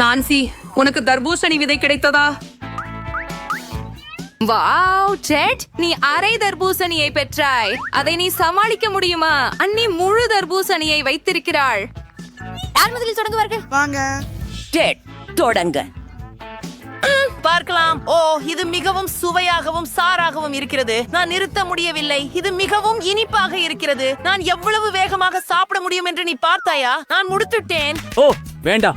Nancy உனக்கு தர்பூசணி விதை கிடைத்ததா? வாவ் ஜெட் நீ அரை தர்பூசணியை பெற்றாய். அதை நீ சமாளிக்க முடியுமா? அண்ணி முழு தர்பூசணியை வைத்திருக்கிறாள். யார் முதலில் தொடங்குவார்கள்? வாங்க. டெட் தொடங்க. பார்க்கலாம். ஓ இது மிகவும் சுவையாகவும் சாராகவும் இருக்கிறது. நான் நிறுத்த முடியவில்லை. இது மிகவும் இனிப்பாக இருக்கிறது. நான் எவ்வளவு வேகமாக சாப்பிட முடியும் என்று நீ பார்த்தாயா? நான் முடித்துட்டேன். ஓ வேண்டாம்.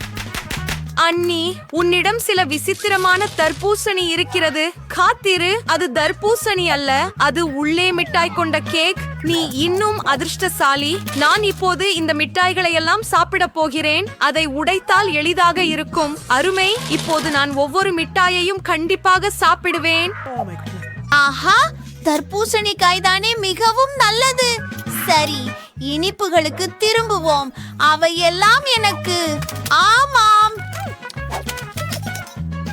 அண்ணி உன்னிடம் சில விசித்திரமான தர்பூசணி இருக்கிறது. காத்திரு அது தர்பூசணி அல்ல அது உள்ளே மிட்டாய் கொண்ட கேக். நீ இன்னும் அதிர்ஷ்டசாலி. நான் இப்போது இந்த மிட்டாய்களை எல்லாம் சாப்பிட போகிறேன். அதை உடைத்தால் எளிதாக இருக்கும். அருமை இப்போது நான் ஒவ்வொரு மிட்டாயையும் கண்டிப்பாக சாப்பிடுவேன். ஆஹா தர்பூசணி காய்தானே மிகவும் நல்லது. சரி இனிப்புகளுக்கு திரும்புவோம். அவையெல்லாம் எனக்கு. ஆமாம்.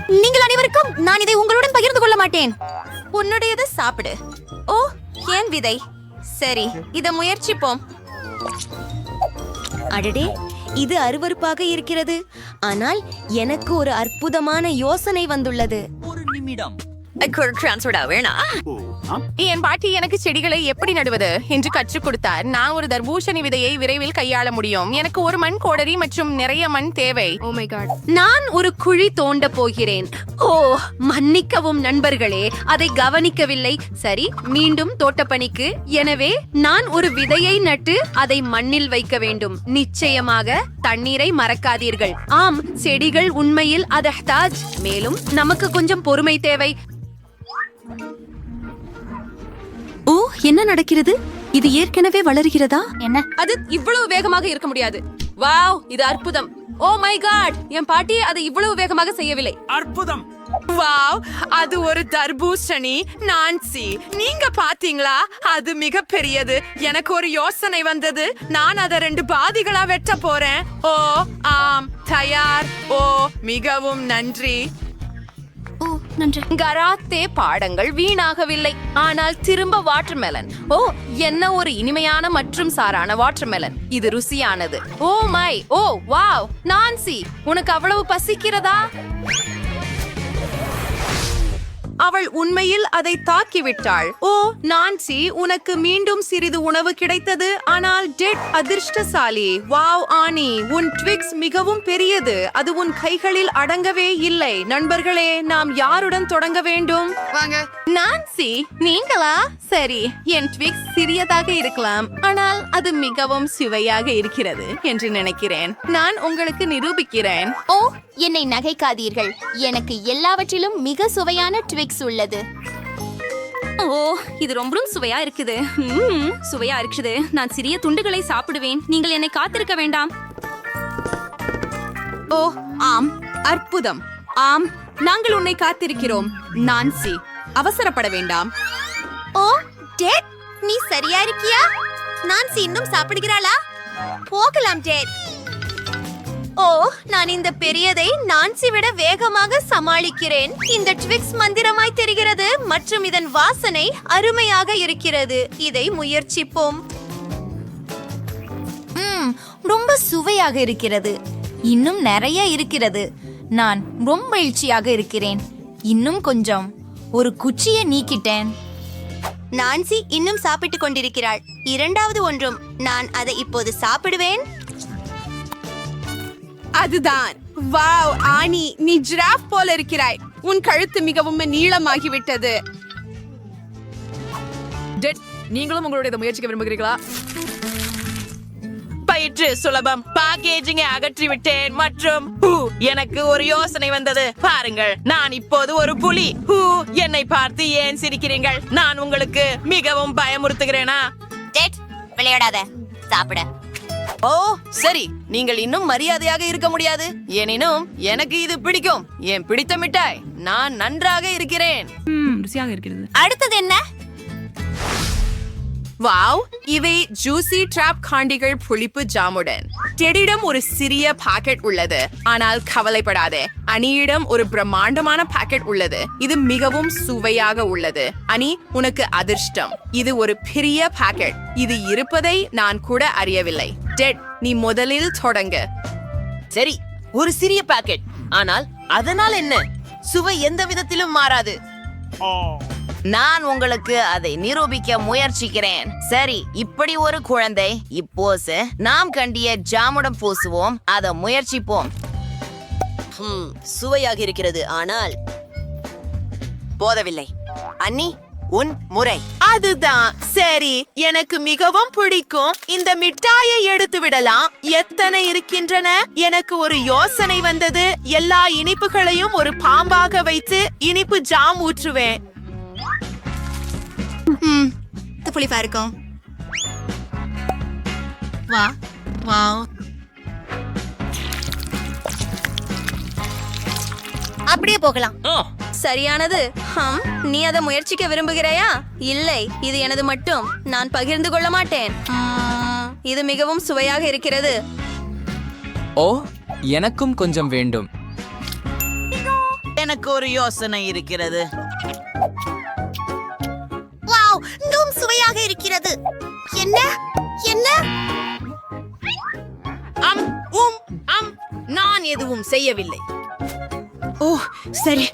நீங்கள் அனைவருக்கும் நான் இதை உங்களுடன் பகிர்ந்து கொள்ள மாட்டேன். உன்னுடையது சாப்பிடு. ஓ ஏன் விதை? சரி இத முயற்சிப்போம். அடடே இது அருவருப்பாக இருக்கிறது. ஆனால் எனக்கு ஒரு அற்புதமான யோசனை வந்துள்ளது. ஒரு நிமிடம். என் பாட்டி எனக்கு செடிகளை எப்படி நடுவது என்று கற்றுக் கொடுத்தார். நான் ஒரு தர்பூசணி விதையை விரைவில் கையாள முடியும். எனக்கு ஒரு மண் கோடரி மற்றும் நிறைய மண் தேவை. Oh நான் ஒரு குழி தோண்ட போகிறேன். ஓ மன்னிக்கவும் நண்பர்களே அதை கவனிக்கவில்லை. சரி மீண்டும் தோட்டப்பணிக்கு. எனவே நான் ஒரு விதையை நட்டு அதை மண்ணில் வைக்க வேண்டும். நிச்சயமாக தண்ணீரை மறக்காதீர்கள். ஆம் செடிகள் உண்மையில் அதஹ்தாஜ் மேலும் நமக்கு கொஞ்சம் பொறுமை தேவை. ஓ என்ன நடக்கிறது? இது ஏற்கனவே வளர்கிறதா? என்ன? அது இவ்வளவு வேகமாக இருக்க முடியாது. வாவ் இது அற்புதம். ஓ மை காட் என் பாட்டி அதை இவ்வளவு வேகமாக செய்யவில்லை. அற்புதம். வாவ் அது ஒரு தர்பூசணி நான்சி. நீங்க பாத்தீங்களா அது மிக பெரியது. எனக்கு ஒரு யோசனை வந்தது. நான் அதை ரெண்டு பாதிகளா வெட்ட போறேன். ஓ ஆம் தயார். ஓ மிகவும் நன்றி. நன்று. கராத்தே பாடங்கள் வீணாகவில்லை. ஆனால் திரும்ப வாட்டர்மெலன். ஓ என்ன ஒரு இனிமையான மற்றும் சாரான வாட்டர்மெலன். இது ருசியானது. Oh my oh wow. Nancy உனக்கு அவ்வளவு பசிக்கிறதா? அவள் உண்மையில் அதை தாக்கிவிட்டாள். ஓ நான்சி உனக்கு மீண்டும் சிறிது உணவு கிடைத்தது. ஆனால் டெட் அதிர்ஷ்டசாலி. வாவ் ஆனி உன் ட்விக்ஸ் மிகவும் பெரியது. அது உன் கைகளில் அடங்கவே இல்லை. நண்பர்களே நாம் யாருடன் தொடங்க வேண்டும்? வாங்க. நான்சி நீங்களா? சரி என் ட்விக்ஸ் சிறியதாக இருக்கலாம். ஆனால் அது மிகவும் சுவையாக இருக்கிறது என்று நினைக்கிறேன். நான் உங்களுக்கு நிரூபிக்கிறேன். ஓ என்னை நகைக்காதீர்கள். எனக்கு எல்லாவற்றிலும் மிக சுவையான ட்விக்ஸ் உள்ளது. ஓ இது ரொம்பவும் சுவையா இருக்குது. சுவையா இருக்குது. நான் சிறிய துண்டுகளை சாப்பிடுவேன். நீங்கள் என்னை காத்திருக்க வேண்டாம். ஓ ஆம் அற்புதம். ஆம் நாங்கள் உன்னை காத்திருக்கிறோம். நான்சி அவசரப்பட வேண்டாம். ஓ டேட் நீ சரியா இருக்கியா? நான்சி இன்னும் சாப்பிடுகிறாளா? போகலாம் டேட். ஓ நான் இந்த பெரியதை நான்சி விட வேகமாக சமாளிக்கிறேன். இந்த ட்விக்ஸ் மந்திரமாய் தெரிகிறது மற்றும் இதன் வாசனை அருமையாக இருக்கிறது. இதை முயற்சிப்போம். ம் ரொம்ப சுவையாக இருக்கிறது. இன்னும் நிறைய இருக்கிறது. நான் ரொம்ப எழுச்சியாக இருக்கிறேன். இன்னும் கொஞ்சம். ஒரு குச்சியை நீக்கிட்டேன். நான்சி இன்னும் சாப்பிட்டுக் கொண்டிருக்கிறாள். இரண்டாவது ஒன்றும். நான் அதை இப்போது சாப்பிடுவேன். அதுதான். வாவ் ஆனி நீ ஜிராஃப் போல இருக்கிறாய். உன் கழுத்து மிகவும் நீளமாகிவிட்டது. டெட் நீங்களும் உங்களுடைய முயற்சிக்க விரும்புகிறீர்களா? பயிற்று சுலபம். பேக்கேஜிங்கை அகற்றி விட்டேன் மற்றும் ஹூ, எனக்கு ஒரு யோசனை வந்தது. பாருங்கள் நான் இப்போது ஒரு புலி. ஹூ என்னை பார்த்து ஏன் சிரிக்கிறீர்கள்? நான் உங்களுக்கு மிகவும் பயமுறுத்துகிறேனா? விளையாடாத. சாப்பிட. ஓ சரி. நீங்கள் இன்னும் மரியாதையாக இருக்க முடியாது. எனினும் எனக்கு இது பிடிக்கும். என் பிடித்த மிட்டாய். நான் நன்றாக இருக்கிறேன். அடுத்தது என்ன? வாவ் இவை ஜூசி டிராப் காண்டிகள் புளிப்பு ஜாமுடன். டெடிடம் ஒரு சிறிய பாக்கெட் உள்ளது ஆனால் கவலைப்படாதே. அனியிடம் ஒரு பிரம்மாண்டமான பாக்கெட் உள்ளது இது மிகவும் சுவையாக உள்ளது. அனி உனக்கு அதிர்ஷ்டம் இது ஒரு பெரிய பாக்கெட் இது இருப்பதை நான் கூட அறியவில்லை. டெட் நீ முதலில் தொடங்க. சரி ஒரு சிறிய பாக்கெட் ஆனால் அதனால் என்ன? சுவை எந்த விதத்திலும் மாறாது. நான் உங்களுக்கு அதை நிரூபிக்க முயற்சிக்கிறேன். சரி இப்படி ஒரு குழந்தை இப்போது நாம் கண்டிய ஜாமுடம் பூசுவோம் அதை முயற்சிப்போம். சுவையாக இருக்கிறது ஆனால் போதவில்லை. அண்ணி உன் முறை. அதுதான் சரி எனக்கு மிகவும் பிடிக்கும். இந்த மிட்டாயை எடுத்து விடலாம். எத்தனை இருக்கின்றன? எனக்கு ஒரு யோசனை வந்தது. எல்லா இனிப்புகளையும் ஒரு பாம்பாக வைத்து இனிப்பு ஜாம் ஊற்றுவேன். ம், இது புளிப்பா இருக்கும் வா வா. அப்படியே போகலாம். சரியானது. ஹம் நீ அதை முயற்சிக்க விரும்புகிறாயா? இல்லை இது எனது மட்டும். நான் பகிர்ந்து கொள்ள மாட்டேன். இது மிகவும் சுவையாக இருக்கிறது. ஓ எனக்கும் கொஞ்சம் வேண்டும். எனக்கு ஒரு யோசனை இருக்கிறது. இருக்கிறது. என்ன? என்ன? அம் உம் அம். நான் எதுவும் செய்யவில்லை. ஓ சரி.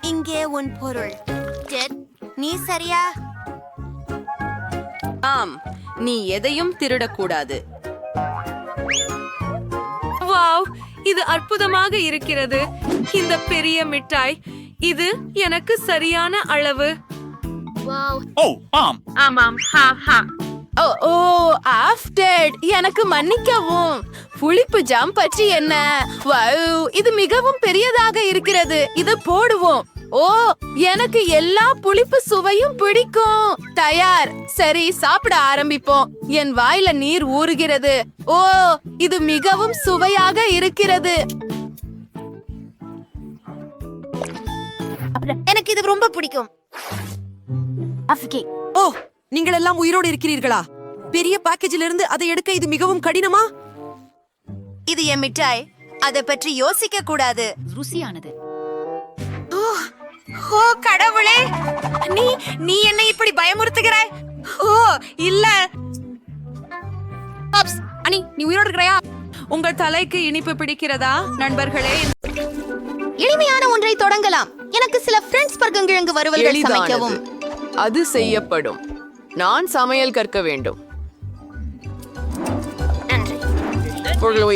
இங்கே உன் பொருள். டெட் நீ சரியா? ஆம் நீ எதையும் திருடக்கூடாது. வாவ் இது அற்புதமாக இருக்கிறது. இந்த பெரிய மிட்டாய் இது எனக்கு சரியான அளவு. ஓ ஓ ஆஃப்டர் எனக்கு மன்னிக்கவும். புளிப்பு ஜாம் பற்றி என்ன? வவ், இது மிகவும் பெரியதாக இருக்கிறது. இது போடுவோம். ஓ எனக்கு எல்லா புளிப்பு சுவையும் பிடிக்கும். தயார். சரி சாப்பிட ஆரம்பிப்போம். என் வாயில நீர் ஊறுகிறது. ஓ இது மிகவும் சுவையாக இருக்கிறது. எனக்கு இது ரொம்ப பிடிக்கும். ஓ நீங்கள் எல்லாம் உயிரோடு இருக்கிறீர்களா? பெரிய பேக்கேஜில் இருந்து அதை எடுக்க இது மிகவும் கடினமா? இது என் மிட்டாய். அதை பற்றி யோசிக்க கூடாது. ருசியானது. ஓ கடவுளே. நீ நீ என்னை இப்படி பயமுறுத்துகிறாய்? ஓ இல்ல. பாப்ஸ் அனி நீ உயிரோடு இருக்கிறாயா? உங்கள் தலைக்கு இனிப்பு பிடிக்கிறதா நண்பர்களே? எளிமையான ஒன்றை தொடங்கலாம். எனக்கு சில ஃப்ரெண்ட்ஸ் பர்கங்கிழங்கு வறுவல்கள் சமைக்கவும். அது செய்யப்படும். நான் சமையல் கற்க வேண்டும்.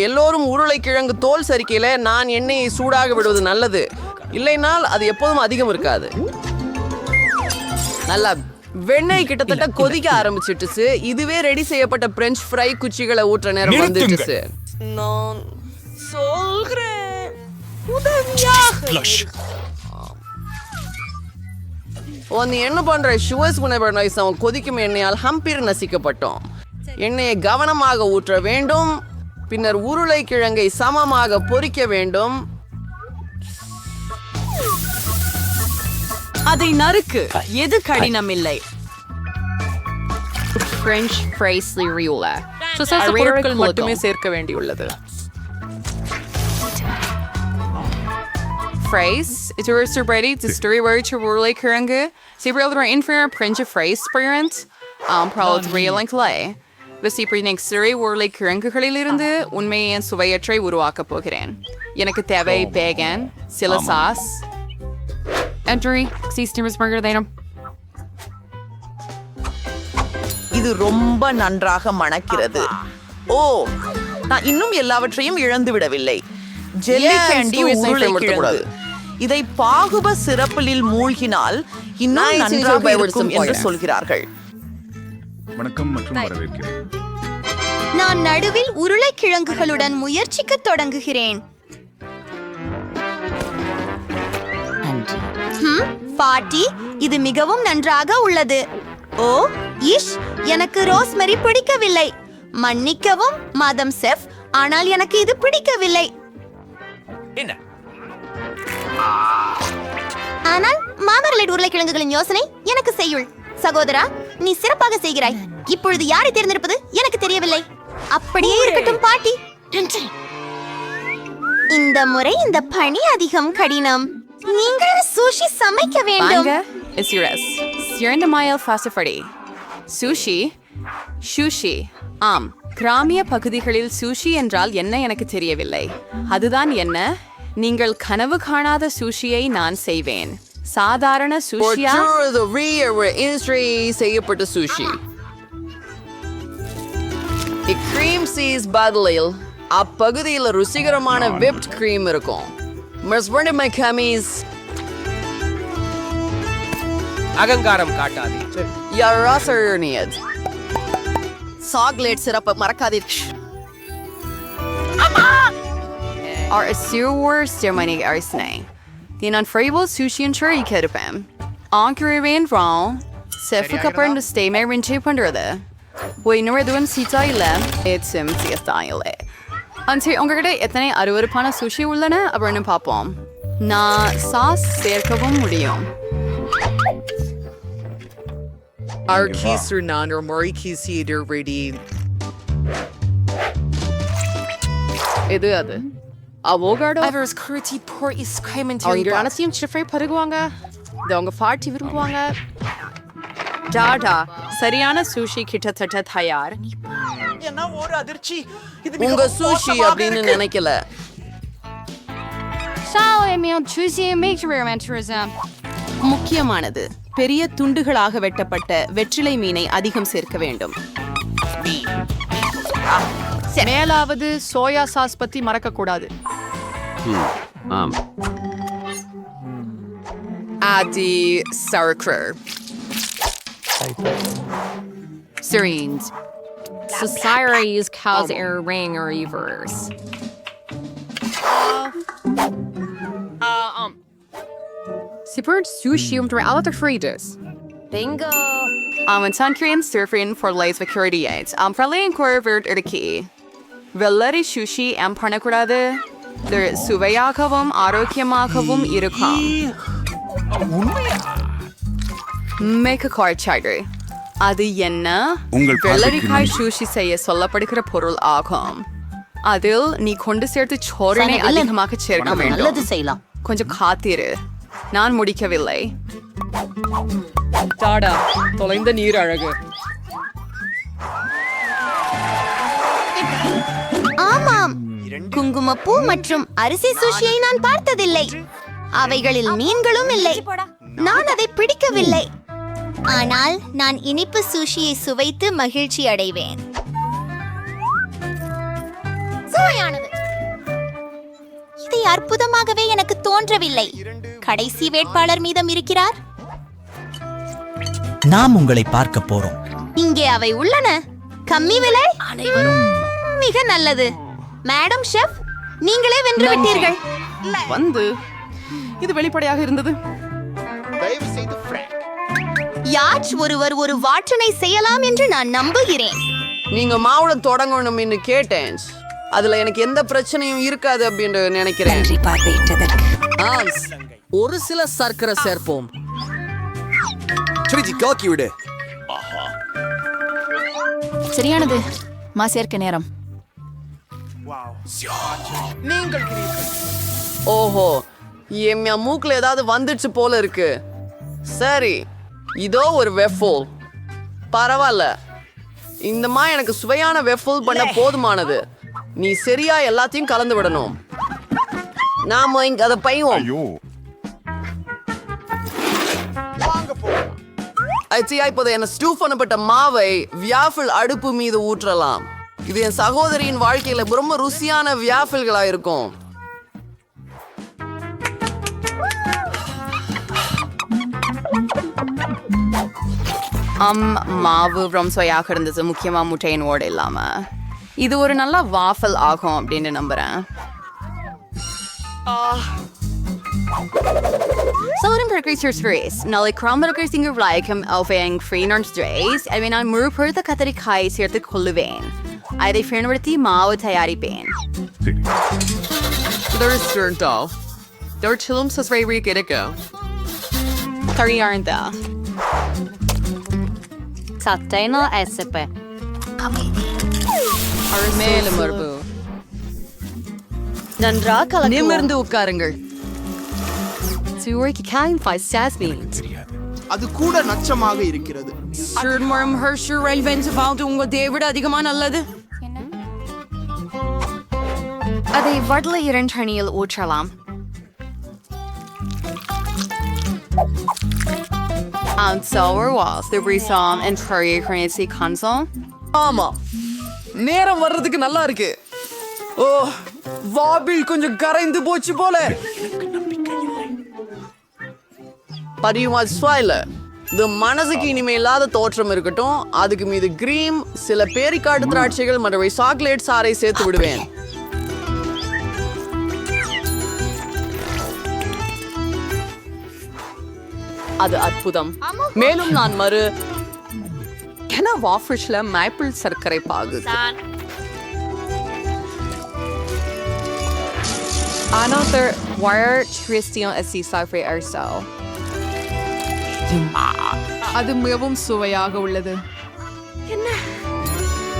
எல்லோரும் உருளைக்கிழங்கு தோல் சரிக்கையில நான் எண்ணெயை சூடாக விடுவது நல்லது. இல்லைனால் அது எப்போதும் அதிகம் இருக்காது. நல்லா வெண்ணெய் கிட்டத்தட்ட கொதிக்க ஆரம்பிச்சிட்டுச்சு இதுவே ரெடி செய்யப்பட்ட பிரெஞ்ச் ஃப்ரை குச்சிகளை ஊற்ற நேரம் வந்துட்டுச்சு நான் சொல்றேன் உதவியாக நீ என்ன பண்ற ஷுவர்ஸ் புனைபடைஸ் அவன் கொதிக்கும் எண்ணெயால் ஹம்பிர் நசிக்கப்பட்டோம். எண்ணெயை கவனமாக ஊற்ற வேண்டும். பின்னர் உருளைக்கிழங்கை சமமாக பொரிக்க வேண்டும். அதை நறுக்கு. எது கடினம் இல்லை பிரெஞ்ச் ஃப்ரைஸ் ரியூலா பொருட்கள் மட்டுமே சேர்க்க வேண்டியுள்ளது. A roaster bready, it's a story word to roll kuranga. See real the in a prince of fries parent. Um, probably real and clay. வசிப்படி நெக்ஸ்ட் story உருளை கிழங்குகளிலிருந்து உண்மையின் சுவையற்றை உருவாக்கப் போகிறேன் எனக்கு தேவை பேகன் சில சாஸ் entry சீஸ்டமஸ் பர்கர் தேனம் இது ரொம்ப நன்றாக மணக்கிறது ஓ நான் இன்னும் எல்லாவற்றையும் இழந்து விடவில்லை ஜெல்லி கேண்டி உருளைக்கிழங்கு? இதை பாகுப சிறப்பிலில் மூழ்கினால் இன்னும் நான் நன்றாக இருக்கும் என்று. சொல்கிறார்கள். வணக்கம் மற்றும் வரவேற்கிறேன். நான் நடுவில் உருளைக்கிழங்குகளுடன் முயற்சிக்க தொடங்குகிறேன். ஹம், பாட்டி இது மிகவும் நன்றாக உள்ளது. ஓ இஷ் எனக்கு ரோஸ்மெரி பிடிக்கவில்லை. மன்னிக்கவும் மாதம் செஃப் ஆனால் எனக்கு இது பிடிக்கவில்லை. ஆனால் மாமரலைட் உருளைக்கிழங்குகளின் யோசனை எனக்கு செய்யுள். சகோதரா நீ சிறப்பாக செய்கிறாய். இப்பொழுது யாரை தேர்ந்தெடுப்பது எனக்கு தெரியவில்லை. அப்படியே இருக்கட்டும் பாட்டி. இந்த முறை இந்த பணி அதிகம் கடினம். நீங்கள் சுஷி சமைக்க வேண்டும். is yours. Sierra Mile Fasafari. Sushi. Sushi. Um, கிராமிய பகுதிகளில் சூஷி என்றால் என்ன எனக்கு தெரியவில்லை. அதுதான் என்ன? நீங்கள் கனவு காணாத சூஷியை நான் செய்வேன். சாதாரண சூஷியா? செய்யப்பட்ட சுஷி. இக்ரீம் சீஸ் பதிலில் அப்பகுதியில் ருசிகரமான விப்ட் கிரீம் இருக்கும் மிஸ் பண்ணி மை கமீஸ் அகங்காரம் காட்டாதே. யாராசனியத் சாக்லேட் சிறப்பை மறக்காதீர்கள் are a sewer ceremony arsene. The unfriable sushi and cherry kedapam. Ankarivin wrong. Sefu kapar to stay my rinche pandrede. Wait, no doing sita ile. It's him style. Until உங்ககிட்ட எத்தனை அருவருப்பான sushi உள்ளன அப்படின்னு பார்ப்போம் நான் sauce சேர்க்கவும் முடியும் Mori Kisider ready. இது அது அவோகாடோ Ever's curty poor is coming to அவங்க அனைத்தையும் ஷிஃப்ரை பருகுவாங்க இது அவங்க பாட்டி விரும்புவாங்க டாடா சரியான சூஷி கிட்டத்தட்ட தயார் என்ன ஒரு அதிர்ச்சி இது உங்க சுஷி அப்படின்னு நினைக்கல முக்கியமானது. பெரிய துண்டுகளாக வெட்டப்பட்ட வெற்றிலை மீனை அதிகம் சேர்க்க வேண்டும். மேலாவது சோயா சாஸ் பத்தி மறக்க கூடாது ஆம் Adi sauerkraut. Syrenes. Society is cause air ring or reverse. Super sushi um alle de frides. Bingo. Um, en sunscreen surfing for lights security aids. Um, friendly and curved er key. Velari sushi and parnakurade. Der சுவையாகவும் ஆரோக்கியமாகவும் இருக்கும் make a card charter அது என்ன? உங்கள் வெள்ளரிக்காய் sushi செய்ய சொல்லப்படுகிற பொருள் ஆகும். அதில் நீ கொண்டு சேர்த்து சோரனை அதிகமாக சேர்க்க வேண்டும். செய்யலாம். கொஞ்சம் காத்திரு. நான் முடிக்கவில்லை. தொலைந்த நீர் அழகு குங்குமப்பூ மற்றும் அரிசி சுஷியை நான் பார்த்ததில்லை. அவைகளில் மீன்களும் இல்லை. நான் அதை பிடிக்கவில்லை. ஆனால் நான் இனிப்பு சுஷியை சுவைத்து மகிழ்ச்சி அடைவேன். இதை அற்புதமாகவே எனக்கு தோன்றவில்லை. கடைசி வேட்பாளர் மீதம் இருக்கிறார். நாம் உங்களை பார்க்க போறோம். இங்கே அவை உள்ளன. கம்மி விலை? அனைவரும் மிக நல்லது. மேடம் ஷெஃப் நீங்களே வென்று விட்டீர்கள். வந்து. இது வெளிப்படையாக இருந்தது. யாச் ஒருவர் ஒரு வாற்றனை செய்யலாம் என்று நான் நம்புகிறேன். நீங்க மாவுடன் தொடங்கணும்னு கேட்டேன். அதுல எனக்கு எந்த பிரச்சனையும் இருக்காது அப்படின்னு நினைக்கிறேன். ஆ, ஒரு சில சர்க்கரை சேர்ப்போம். சரியானது. மா சேர்க்க நேரம். ஓஹோ என் மூக்குல ஏதாவது வந்துடுச்சு போல இருக்கு. சரி இதோ ஒரு வெஃபோல். பரவாயில்ல இந்தமா எனக்கு சுவையான வெஃபோல் பண்ண போதுமானது. நீ சரியா எல்லாத்தையும் கலந்து விடணும். நாம இங்க அதை பைவோம். இப்போது என்ன ஸ்டூ பண்ணப்பட்ட மாவை வியாஃபிள் அடுப்பு மீது ஊற்றலாம். இது என் சகோதரியின் வாழ்க்கையில ரொம்ப ருசியான வியாஃபிள்களா இருக்கும் அம் மாவு ரொம்ப சுவையாக இருந்தது முக்கியமா முட்டையின் ஓடு இல்லாம இது ஒரு நல்ல வாஃபல் ஆகும் அப்படின்னு நம்புறேன் Zouden burgers your stress. Nalli crumburgers in your laikum alving free non strays. I mean, I'm more per the katari kai here the kuluvain. Right where you get it go. Curry aren't there. சட்டைனா எசப்ப மேலும் மரபு நன்றாக நிமிர்ந்து உட்காருங்கள் Surik kind five jasmine. அது கூட நச்சமாக இருக்கிறது உங்க தேவிட அதிகமா நல்லது அதை வடல இரண்டணியில் ஊற்றலாம். On silver walls, the resolve and Prairie currency console. ஆமா. நேரம் வர்றதுக்கு நல்லா இருக்கு. ஓ வாபில் கொஞ்சம் கரைந்து போச்சு போல. பதியுமா ஸ்வாயில இது மனசுக்கு இனிமே இல்லாத தோற்றம் இருக்கட்டும். அதுக்கு மீது கிரீம் சில பேரிக்காட்டு திராட்சைகள் மற்றும் சாக்லேட் சாறை சேர்த்து விடுவேன். அது அற்புதம் மேலும் நான் மறு என வாஃபிஷ்ல மேப்பிள் சர்க்கரை பாகு Another wire Christian Assisa for ourselves. அது மிகவும் சுவையாக உள்ளது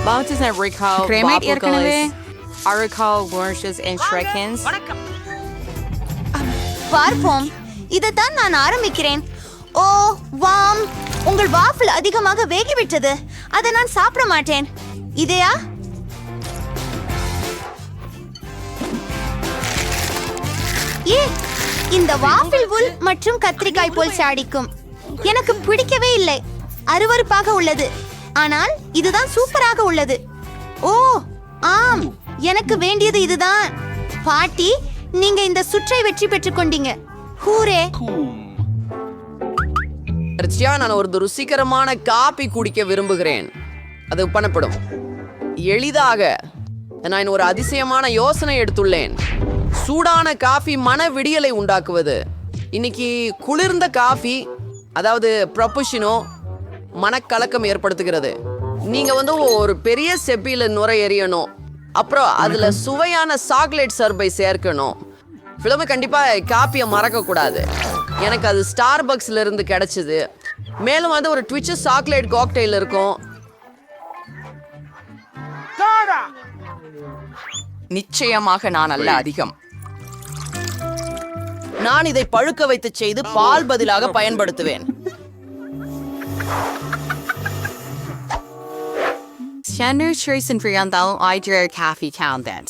Mountains and recall Cremate ஏற்கனவே. Aricol, Oranges, and Shrekins. பார்ப்போம் இதைத்தான் நான் ஆரம்பிக்கிறேன் ஓ வாம். உங்கள் வாஃபிள் அதிகமாக வேகிவிட்டது. அதை நான் சாப்பிட மாட்டேன். இதையா? ஏ இந்த வாஃபிள் உல் மற்றும் கத்திரிக்காய் போல் சாடிக்கும். எனக்கு பிடிக்கவே இல்லை. அருவருப்பாக உள்ளது. ஆனால் இதுதான் சூப்பராக உள்ளது. ஓ ஆம். எனக்கு வேண்டியது இதுதான். பாட்டி நீங்க இந்த சுற்றை வெற்றி பெற்றுக் கொண்டீங்க. ஹூரே. ரிச்சியா நான் ஒரு ருசிகரமான காபி குடிக்க விரும்புகிறேன். அது பண்ணப்படும். எளிதாக நான் ஒரு அதிசயமான யோசனை எடுத்துள்ளேன். சூடான காஃபி மன விடியலை உண்டாக்குவது. இன்னைக்கு குளிர்ந்த காஃபி அதாவது ப்ரொபஷனோ மனக்கலக்கம் ஏற்படுத்துகிறது. நீங்க வந்து ஒரு பெரிய செப்பில நுரை எறியணும் அப்புறம் அதுல சுவையான சாக்லேட் சர்பை சேர்க்கணும். ஃபிலிமு கண்டிப்பா காப்பியை மறக்க கூடாது எனக்கு அது ஸ்டார் பக்ஸ்ல இருந்து கிடைச்சது. மேலும் வந்து ஒரு ட்விச்சு சாக்லேட் காக்டெயில் இருக்கும். நிச்சயமாக நான் அல்ல அதிகம். நான் இதை பழுக்க வைத்து செய்து பால் பதிலாக பயன்படுத்துவேன். Standard choice and Friandal Idea Coffee Content.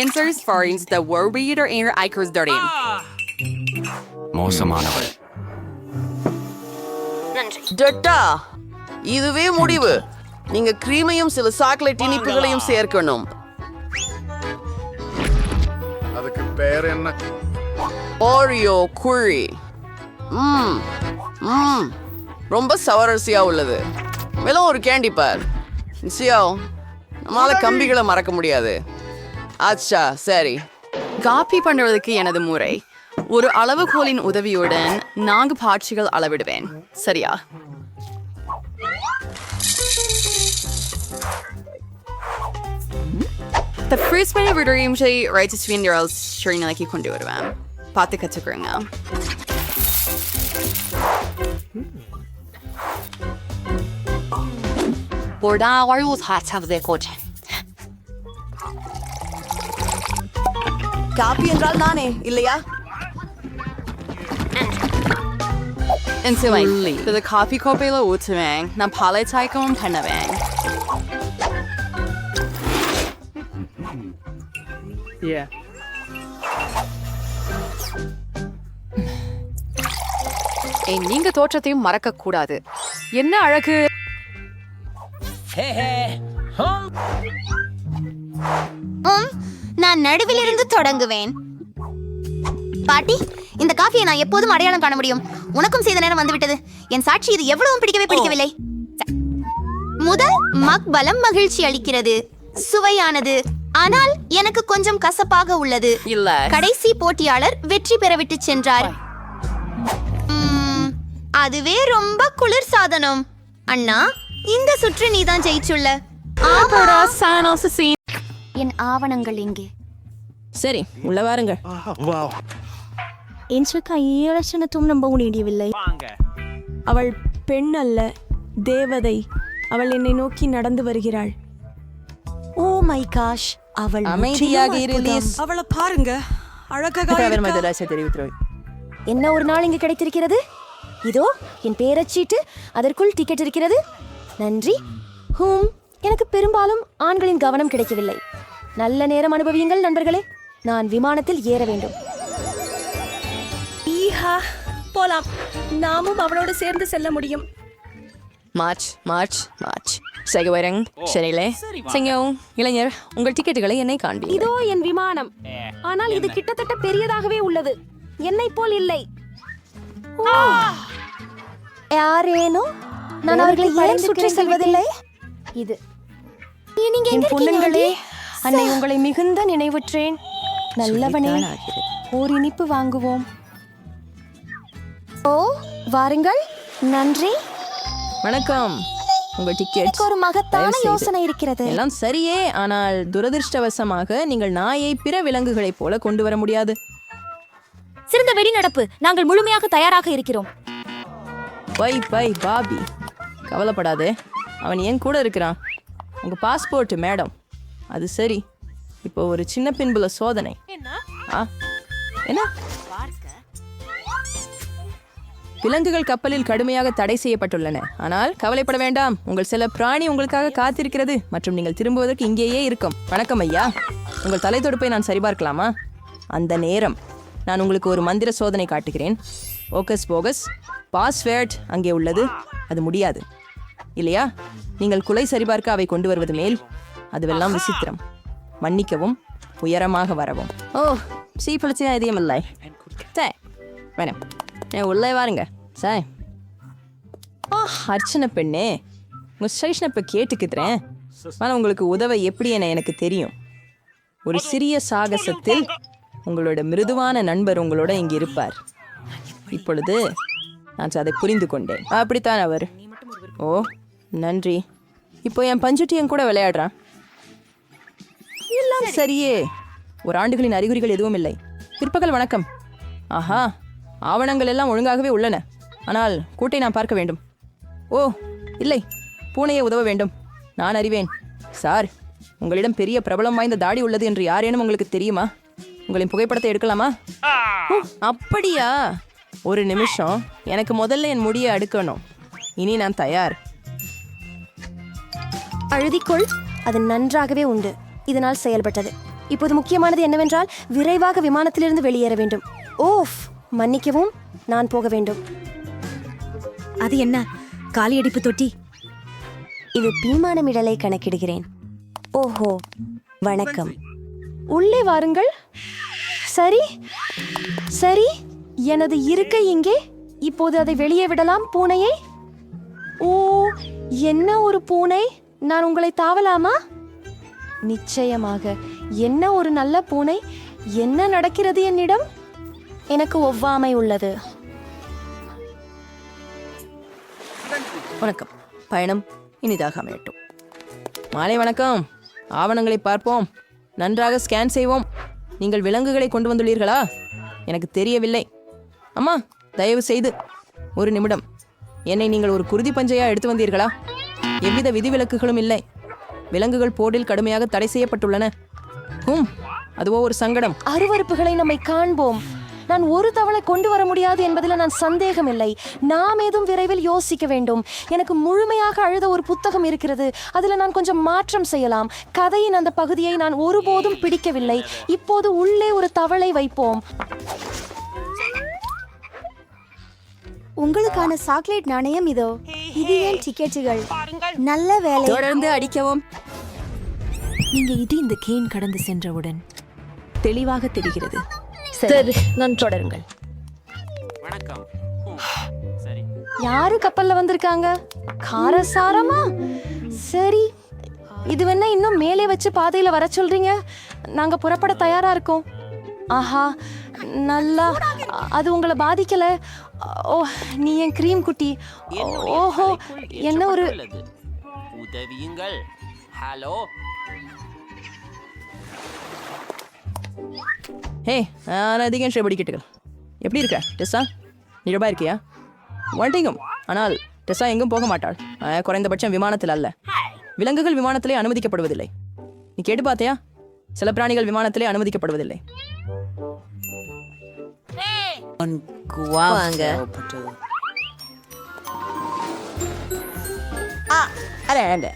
Answers for the word reader and Icers Darting. மோசமானவள் டட்டா இதுவே முடிவு. நீங்க கிரீமையும் சில சாக்லேட் இனிப்புகளையும் சேர்க்கணும். அதுக்கு பேர் என்ன? ஓரியோ குழி ம் ம். ரொம்ப சவரசியா உள்ளது. மேலும் ஒரு கேண்டி பார். சியோ நம்மளால கம்பிகளை மறக்க முடியாது. அச்சா சரி. காப்பி பண்ணுவதற்கு எனது முறை ஒரு அளவுகோலின் உதவியுடன் நான்கு பாட்சிகள் அளவிடுவேன். சரியா? The first minute விடுறையும் சரி ரைட் ஸ்வீன் கேர்ள்ஸ் ஷரி நிலைக்கு கொண்டு வருவேன் பார்த்து கற்றுக்குறேங்க போடா வாழ்வு சாச்சாவதே கோச்சேன் காப்பி என்றால் நானே இல்லையா இன்சுவேன் இது காஃபி கோப்பையில் ஊற்றுவேன் நான் பாலை சாய்க்கவும் பண்ணுவேன் ஏய் நீங்க தோற்றத்தையும் மறக்க கூடாது. என்ன அழகு? நான் நடுவிலிருந்து தொடங்குவேன். பாட்டி இந்த காஃபியை நான் எப்போதும் அடையாளம் காண முடியும். உனக்கும் செய்த நேரம் வந்துவிட்டது. என் சாட்சி இது எவ்வளவும் பிடிக்கவே பிடிக்கவில்லை. முதல் மக் பலம் மகிழ்ச்சி அளிக்கிறது. சுவையானது. ஆனால் எனக்கு கொஞ்சம் கசப்பாக உள்ளது. இல்ல. கடைசி போட்டியாளர் வெற்றி பெற விட்டு சென்றார் உம், அதுவே ரொம்ப குளிர் சாதனம். அண்ணா இந்த சுற்று நீதான் ஜெயிச்சுள்ள. என் ஆவணங்கள் எங்கே சரி உள்ள வாருங்க. என்று கையலட்சணத்தும் நம்ப முடியவில்லை அவள் பெண் அல்ல தேவதை. அவள் என்னை நோக்கி நடந்து வருகிறாள். ஓ மை காஷ் அவள் அமைதியாக. அவளை பாருங்க. அழகாக. என்ன ஒரு நாள் இங்கு கிடைத்திருக்கிறது? இதோ என் பேரச்சீட்டு அதற்குள் டிக்கெட் இருக்கிறது. நன்றி. ஹூம் எனக்கு பெரும்பாலும் ஆண்களின் கவனம் கிடைக்கவில்லை. நல்ல நேரம் அனுபவியுங்கள் நண்பர்களே. நான் விமானத்தில் ஏற வேண்டும். போலாம். நாமும் அவளோடு சேர்ந்து செல்ல முடியும். March march march. செகவரங் சரியில்லை சிங்கம் இளைஞர் உங்கள் டிக்கெட்டுகளை என்னை காண்பி இதோ என் விமானம். ஆனால் இது கிட்டத்தட்ட பெரியதாகவே உள்ளது. என்னை போல் இல்லை. ஓ. யாரேனும் நான் அவர்களை ஏன் சுற்றி செல்வதில்லை? இது. நீங்க என் பொண்ணுங்களே அன்னை உங்களை மிகுந்த நினைவுற்றேன். நல்லவனே ஓர் இனிப்பு வாங்குவோம். ஓ வாருங்கள். நன்றி. வணக்கம். உங்கள் டிக்கெட் ஒரு மகத்தான. யோசனை இருக்கிறது. எல்லாம் சரியே ஆனால் துரதிர்ஷ்டவசமாக நீங்கள் நாயை பிற விலங்குகளைப் போல கொண்டு வர முடியாது. சிறந்த வெடிநடப்பு. நாங்கள் முழுமையாக தயாராக இருக்கிறோம். Bye bye Bobby. கவலைப்படாதே. அவன் என் கூட இருக்கிறான். உங்க பாஸ்போர்ட் மேடம். அது சரி. இப்போ ஒரு சின்ன பின்புல சோதனை. ஆ என்ன? விலங்குகள் கப்பலில் கடுமையாக தடை செய்யப்பட்டுள்ளன. ஆனால் கவலைப்பட வேண்டாம். உங்கள் சில பிராணி உங்களுக்காக காத்திருக்கிறது மற்றும் நீங்கள் திரும்புவதற்கு இங்கேயே இருக்கும். வணக்கம் ஐயா. உங்கள் தலை தொடுப்பை நான் சரிபார்க்கலாமா? அந்த நேரம். நான் உங்களுக்கு ஒரு மந்திர சோதனை காட்டுகிறேன். ஓகஸ் போகஸ் பாஸ்வேர்ட் அங்கே உள்ளது. அது முடியாது. இல்லையா? நீங்கள் குலை சரிபார்க்க அவை கொண்டு வருவது மேல். அதுவெல்லாம் விசித்திரம். மன்னிக்கவும் உயரமாக வரவும். ஓ இல்லை. சே வேணாம். ஏன் உள்ளே வாருங்க. சாய். ஆ அர்ச்சனை பெண்ணே. உங்கள் ஸ்டேஷனை இப்போ கேட்டுக்குறேன் ஆனால் உங்களுக்கு உதவ எப்படி என எனக்கு தெரியும். ஒரு சிறிய சாகசத்தில் உங்களோட மிருதுவான நண்பர் உங்களோட இங்கே இருப்பார். இப்பொழுது நான் அதை புரிந்து கொண்டேன். அப்படித்தான் அவர். ஓ நன்றி. இப்போ என் பஞ்சுட்டி என் கூட விளையாடுறான். எல்லாம் சரியே. ஒரு ஆண்டுகளின் அறிகுறிகள் எதுவும் இல்லை. பிற்பகல் வணக்கம். ஆஹா. ஆவணங்கள் எல்லாம் ஒழுங்காகவே உள்ளன. ஆனால் கூட்டை நான் பார்க்க வேண்டும். ஓ இல்லை. பூனையை உதவ வேண்டும். நான் அறிவேன். சார் உங்களிடம் பெரிய பிரபலம் வாய்ந்த தாடி உள்ளது என்று யாரேனும் உங்களுக்கு தெரியுமா? உங்களின் புகைப்படத்தை எடுக்கலாமா? அப்படியா? ஒரு நிமிஷம். எனக்கு முதல்ல என் முடியை அடுக்கணும். இனி நான் தயார். அழுதிக்கொள். அது நன்றாகவே உண்டு. இதனால் செயல்பட்டது. இப்போது முக்கியமானது என்னவென்றால் விரைவாக விமானத்திலிருந்து வெளியேற வேண்டும். ஓஃப்! மன்னிக்கவும் நான் போக வேண்டும். அது என்ன? காலியடிப்பு தொட்டி? இது பீமானமிடலை கணக்கிடுகிறேன். ஓஹோ வணக்கம். உள்ளே வாருங்கள். சரி சரி எனது இருக்கை இங்கே. இப்போது அதை வெளியே விடலாம் பூனையை. ஓ என்ன ஒரு பூனை? நான் உங்களை தாவலாமா? நிச்சயமாக என்ன ஒரு நல்ல பூனை? என்ன நடக்கிறது என்னிடம்? எனக்கு ஒவ்வாமை உள்ளது. வணக்கம். பயணம் இனிதாக அமையட்டும். மாலை வணக்கம். ஆவணங்களை பார்ப்போம். நன்றாக ஸ்கேன் செய்வோம். நீங்கள் விலங்குகளை கொண்டு வந்துள்ளீர்களா? எனக்கு தெரியவில்லை. அம்மா தயவு செய்து ஒரு நிமிடம். என்னை நீங்கள் ஒரு குருதி பஞ்சையா எடுத்து வந்தீர்களா? எவ்வித விதிவிலக்குகளும் இல்லை. விலங்குகள் போர்டில் கடுமையாக தடை செய்யப்பட்டுள்ளன. ஹும் அதுவோ ஒரு சங்கடம். அருவருப்புகளை நம்மை காண்போம். நான் ஒரு தவளை கொண்டு வர முடியாது என்பதில் நான் சந்தேகமில்லை. நாம் ஏதும் விரைவில் யோசிக்க வேண்டும். எனக்கு முழுமையாக அழுத ஒரு புத்தகம் இருக்கிறது. அதில் நான் கொஞ்சம் மாற்றம் செய்யலாம். கதையின் அந்த பகுதியை நான் ஒருபோதும் பிடிக்கவில்லை. இப்போது உள்ளே ஒரு தவளை வைப்போம். உங்களுக்கான சாக்லேட் நாணயம் இதோ. இது ஏன் டிக்கெட்டுகள்? நல்ல வேலை. தொடர்ந்து அடிக்கவும். நீங்க இது இந்த கேன் கடந்து சென்றவுடன் தெளிவாக தெரிகிறது. சரி. நான் தொடருங்கள். வணக்கம். சரி. யாரு கப்பல்ல வந்திருக்காங்க? காரசாரமா? சரி. இது வேணா இன்னும் மேலே வச்சு பாதையில வர சொல்றீங்க. நாங்க புறப்பட தயாரா இருக்கோம். ஆஹா நல்லா. அது உங்களை பாதிக்கல. ஓ நீ என் க்ரீம் குட்டி. ஓஹோ என்ன ஒரு உதவியுங்கள். ஹலோ ஹே நான் அதிகம் ஷே படிக்கட்டுகள் எப்படி இருக்க டெஸ்ஸா? நிரபா இருக்கியா? வந்துட்டீங்க ஆனால் டெஸ்ஸா எங்கும் போக மாட்டாள். குறைந்தபட்சம் விமானத்தில் அல்ல. விலங்குகள் விமானத்திலே அனுமதிக்கப்படுவதில்லை. நீ கேட்டு பார்த்தியா சில பிராணிகள் விமானத்திலே அனுமதிக்கப்படுவதில்லை. வாங்க. அரேண்ட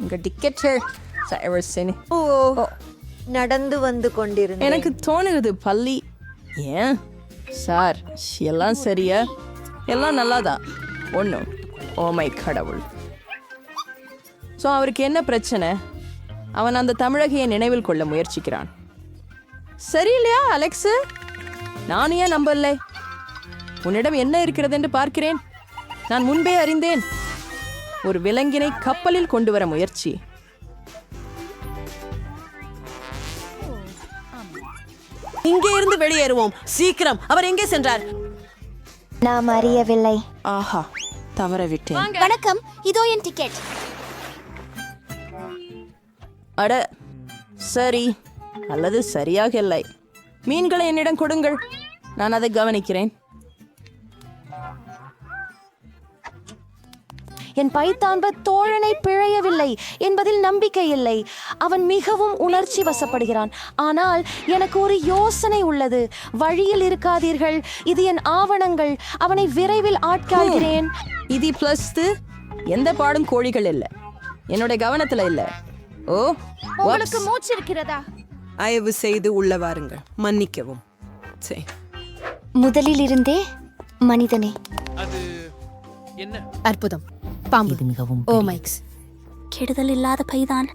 உங்கள் டிக்கெட்டு ஓ நடந்து வந்து கொண்டிருந்தேன். எனக்கு தோணுகிறது பள்ளி ஏன்? சார் எல்லாம் சரியா? எல்லாம் நல்லாதான். ஒன்றும் ஓமை கடவுள். ஸோ அவருக்கு என்ன பிரச்சனை? அவன் அந்த தமிழகையை நினைவில் கொள்ள முயற்சிக்கிறான். சரியில்லையா அலெக்ஸு? நான் ஏன் நம்பல? உன்னிடம் என்ன இருக்கிறது என்று பார்க்கிறேன். நான் முன்பே அறிந்தேன். ஒரு விலங்கினை கப்பலில் கொண்டு வர முயற்சி. இங்கே இருந்து வெளியேறுவோம். சீக்கிரம். அவர் எங்கே சென்றார்? நாம் அறியவில்லை. ஆஹா தவற விட்டேன். வணக்கம். இதோ என் டிக்கெட். அட சரி. அல்லது சரியாக இல்லை. மீன்களை என்னிடம் கொடுங்கள். நான் அதை கவனிக்கிறேன். என் பைத்தான்ப தோழனை பிழையவில்லை என்பதில் நம்பிக்கை இல்லை. அவன் மிகவும் உணர்ச்சி வசப்படுகிறான். ஆனால் எனக்கு ஒரு யோசனை உள்ளது. வழியில் இருக்காதீர்கள். இது என் ஆவணங்கள். அவனை விரைவில் ஆட்காள்கிறேன். இது பிளஸ் எந்த பாடும் கோழிகள் இல்லை. என்னோட கவனத்துல இல்ல. ஓ உங்களுக்கு மூச்சு இருக்கிறதா? தயவு செய்து உள்ள வாருங்கள். மன்னிக்கவும். சரி. முதலில் இருந்தே மனிதனே. அற்புதம். பாம்பு. ஓ மைக்ஸ். கெடுதல் இல்லாத பைதான்.